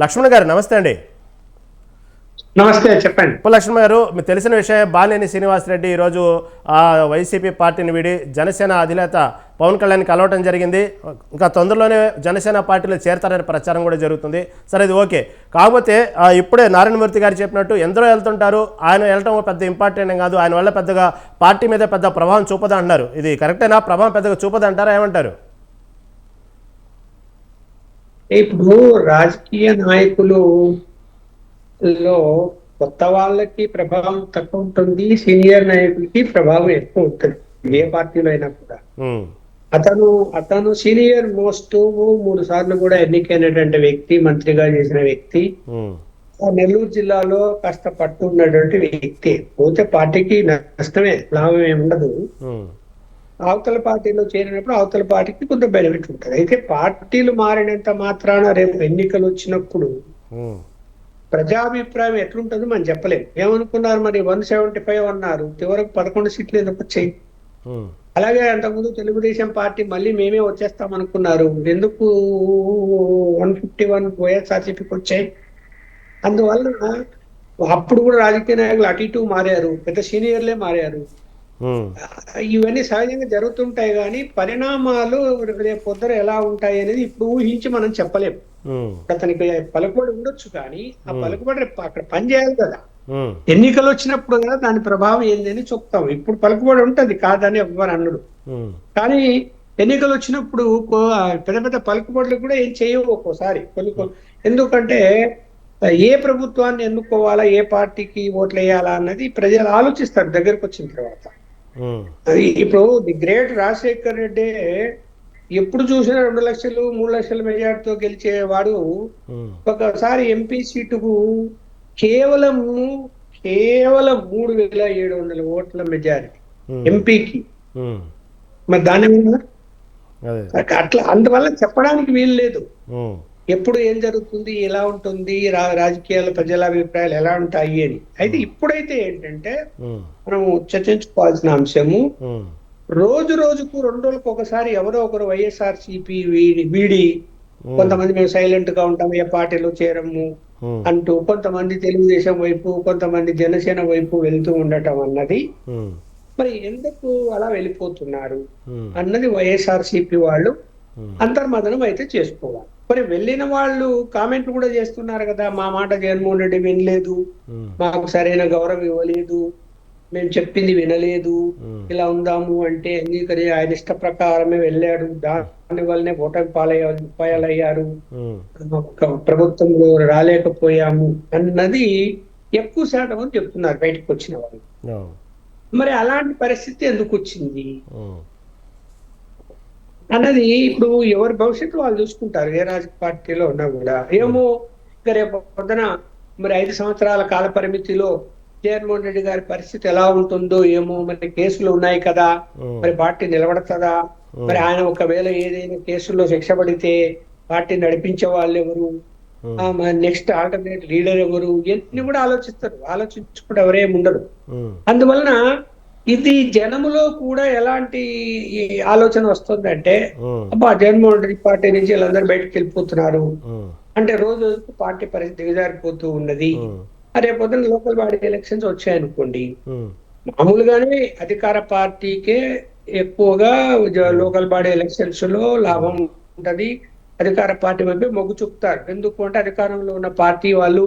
లక్ష్మణ్ గారు నమస్తే అండి. నమస్తే చెప్పండి. లక్ష్మణ్ గారు మీకు తెలిసిన విషయం బాలినేని శ్రీనివాసరెడ్డి ఈరోజు ఆ వైసీపీ పార్టీని వీడి జనసేన అధినేత పవన్ కళ్యాణ్ కలవటం జరిగింది. ఇంకా తొందరలోనే జనసేన పార్టీలో చేరతారనే ప్రచారం కూడా జరుగుతుంది. సరే ఇది ఓకే. కాకపోతే ఇప్పుడే నారాయణమూర్తి గారు చెప్పినట్టు ఎందరో వెళ్తుంటారు. ఆయన వెళ్ళటం పెద్ద ఇంపార్టెంట్ కాదు. ఆయన వల్ల పెద్దగా పార్టీ మీద పెద్ద ప్రభావం చూపదా అంటున్నారు. ఇది కరెక్టేనా? ప్రభావం పెద్దగా చూపదంటారా ఏమంటారు? ఇప్పుడు రాజకీయ నాయకులు లో కొత్త వాళ్ళకి ప్రభావం తక్కువ ఉంటుంది సీనియర్ నాయకులకి ప్రభావం ఎక్కువ ఉంటుంది ఏ పార్టీలో అయినా కూడా అతను అతను సీనియర్ మోస్ట్ మూడు సార్లు కూడా ఎన్నికైనటువంటి వ్యక్తి మంత్రిగా చేసిన వ్యక్తి. నెల్లూరు జిల్లాలో కాస్త పట్టు ఉన్నటువంటి వ్యక్తి. పోతే పార్టీకి నష్టమే లాభం ఏమి ఉండదు. ఉమ్, అవతల పార్టీలో చేరినప్పుడు అవతల పార్టీకి కొంత బెనిఫిట్ ఉంటుంది. అయితే పార్టీలు మారినంత మాత్రాన రేపు ఎన్నికలు వచ్చినప్పుడు ప్రజాభిప్రాయం ఎట్లుంటుందో మనం చెప్పలేం. ఏమనుకున్నారు మరి? వన్ సెవెంటీ ఫైవ్ అన్నారు. చివరకు పదకొండు సీట్లు ఎందుకు వచ్చాయి? అలాగే అంతకుముందు తెలుగుదేశం పార్టీ మళ్ళీ మేమే వచ్చేస్తాం అనుకున్నారు. ఎందుకు వన్ ఫిఫ్టీ వన్ వైఎస్ఆర్సీపీకి వచ్చాయి? అందువల్ల అప్పుడు కూడా రాజకీయ నాయకులు అటు ఇటు మారారు. పెద్ద సీనియర్లే మారారు. ఇవన్నీ సహజంగా జరుగుతుంటాయి కానీ పరిణామాలు రేపు పొద్దున ఎలా ఉంటాయి అనేది ఇప్పుడు ఊహించి మనం చెప్పలేం. ఉమ్, అతనికి పలుకుబడి ఉండొచ్చు కానీ ఆ పలుకుబడి రేపు అక్కడ పని చేయాలి కదా. ఎన్నికలు వచ్చినప్పుడు కదా దాని ప్రభావం ఏందని చెప్తాం. ఇప్పుడు పలుకుబడి ఉంటది కాదని ఎవ్వరు అన్నడు కానీ ఎన్నికలు వచ్చినప్పుడు పెద్ద పెద్ద పలుకుబడులు కూడా ఏం చేయవు ఒక్కోసారి. కొన్ని కొ- ఎందుకంటే ఏ ప్రభుత్వాన్ని ఎన్నుకోవాలా ఏ పార్టీకి ఓట్లు వేయాలా అన్నది ప్రజలు ఆలోచిస్తారు దగ్గరకు వచ్చిన తర్వాత. ఇప్పుడు ది గ్రేట్ రాజశేఖర్ రెడ్డి ఎప్పుడు చూసినా రెండు లక్షలు మూడు లక్షల మెజార్టీతో గెలిచేవాడు. ఒకసారి ఎంపీ సీటుకు కేవలం కేవలం మూడు వేల ఏడు వందల ఓట్ల మెజారిటీ ఎంపీకి. మరి దాని అట్లా అందువల్ల చెప్పడానికి వీలు లేదు. ఎప్పుడు ఏం జరుగుతుంది ఎలా ఉంటుంది రా- రాజకీయాల ప్రజల అభిప్రాయాలు ఎలా ఉంటాయి అని. అయితే ఇప్పుడైతే ఏంటంటే మనం చర్చించుకోవాల్సిన అంశము రోజు రోజుకు రెండు రోజులకు ఒకసారి ఎవరో ఒకరు వైఎస్ఆర్ సిపి వీడి కొంతమంది మేము సైలెంట్గా ఉంటాం ఏ పార్టీలో చేరము అంటూ కొంతమంది తెలుగుదేశం వైపు కొంతమంది జనసేన వైపు వెళ్తూ ఉండటం అన్నది మరి ఎందుకు అలా వెళ్ళిపోతున్నారు? అన్నది వైఎస్ఆర్ సిపి వాళ్ళు అంతర్మదనం అయితే చేసుకోవాలి. మరి వెళ్ళిన వాళ్ళు కామెంట్లు కూడా చేస్తున్నారు కదా మా మాట జగన్మోహన్ రెడ్డి వినలేదు మాకు సరైన గౌరవం ఇవ్వలేదు మేము చెప్పింది వినలేదు ఇలా ఉందాము అంటే అంగీకరి ఆయన ఇష్ట ప్రకారమే వెళ్ళాడు. దాని వల్లనే ఓటమి పాలయ్య పాలయ్యారు. ప్రభుత్వంలో రాలేకపోయాము అన్నది ఎక్కువ శాతం అని చెప్తున్నారు బయటకు వచ్చిన వాళ్ళు. మరి అలాంటి పరిస్థితి ఎందుకు వచ్చింది? అన్నది ఇప్పుడు ఎవరి భవిష్యత్తు వాళ్ళు చూసుకుంటారు. ఏ రాజకీయ పార్టీలో ఉన్నా కూడా. ఏమో ఇంకా రేపు పొద్దున మరి ఐదు సంవత్సరాల కాల పరిమితిలో జగన్మోహన్ రెడ్డి గారి పరిస్థితి ఎలా ఉంటుందో ఏమో మరి కేసులు ఉన్నాయి కదా. మరి పార్టీ నిలబడతదా? మరి ఆయన ఒకవేళ ఏదైనా కేసుల్లో శిక్ష పడితే పార్టీ నడిపించే వాళ్ళు ఎవరు? నెక్స్ట్ ఆల్టర్నేట్ లీడర్ ఎవరు? ఇవన్నీ కూడా ఆలోచిస్తారు. ఆలోచించుకుంటే ఎవరేం ఉండరు. అందువలన ఇది జనములో కూడా ఎలాంటి ఆలోచన వస్తుందంటే అబ్బా జగన్మోహన్ రెడ్డి పార్టీ నుంచి వీళ్ళందరూ బయటకు వెళ్ళిపోతున్నారు. అంటే రోజు రోజుకు పార్టీ పరిస్థితి దిగజారిపోతూ ఉన్నది. ఉమ్, రేపు పొద్దున లోకల్ బాడీ ఎలక్షన్స్ వచ్చాయనుకోండి మామూలుగానే అధికార పార్టీకే ఎక్కువగా లోకల్ బాడీ ఎలక్షన్స్లో లాభం ఉంటది. అధికార పార్టీ వైపే మొగ్గు చూపుతారు. ఎందుకు అంటే అధికారంలో ఉన్న పార్టీ వాళ్ళు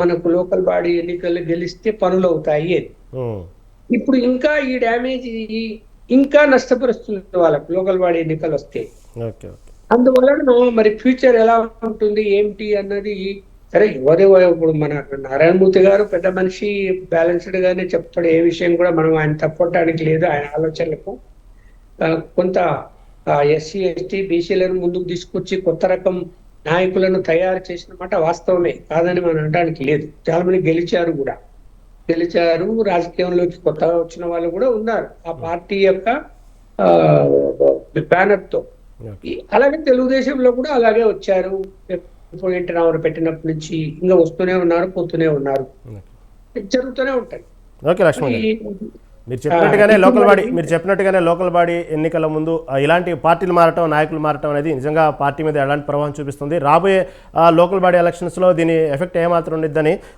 మనకు లోకల్ బాడీ ఎన్నికలు గెలిస్తే పనులు అవుతాయి ఇప్పుడు ఇంకా ఈ డ్యామేజ్ ఇంకా నష్టపరుస్తుంది వాళ్ళకు లోకల్ బాడీ ఎన్నికలు వస్తే. అందువలన మరి ఫ్యూచర్ ఎలా ఉంటుంది ఏంటి అన్నది సరే ఎవరే ఇప్పుడు మన నారాయణమూర్తి గారు పెద్ద మనిషి బ్యాలెన్స్డ్ గానే చెప్తాడు ఏ విషయం కూడా మనం ఆయన తప్పట్టడానికి లేదు ఆయన ఆలోచనలకు. కొంత ఎస్సీ ఎస్టీ బీసీలను ముందుకు తీసుకొచ్చి కొత్త రకం నాయకులను తయారు చేసిన మాట వాస్తవమే కాదని మనం అనడానికి లేదు. చాలా మంది గెలిచారు కూడా. గెలిచారు రాజకీయంలోకి కొత్తగా వచ్చిన వాళ్ళు కూడా ఉన్నారు. ఆ పార్టీ యొక్క బ్యానర్తో. అలాగే తెలుగుదేశంలో కూడా అలాగే వచ్చారు. ఇప్పుడు ఎన్టీ రామారావు పెట్టినప్పటి నుంచి ఇంకా వస్తూనే ఉన్నారు పోతూనే ఉన్నారు. జరుగుతూనే ఉంటాయి. ఓకే లక్ష్మణ్ మీరు చెప్పినట్టుగానే లోకల్ బాడీ మరి- చెప్పినట్టుగానే లోకల్ బాడీ ఎన్నికల ముందు ఇలాంటి పార్టీలు మారటం నాయకులు మారటం అనేది నిజంగా పార్టీ మీద ఎలాంటి ప్రభావం చూపిస్తుంది. రాబోయే ఆ, లోకల్ బాడీ ఎలక్షన్స్లో దీని ఎఫెక్ట్ ఏమాత్రం ఉండిద్దని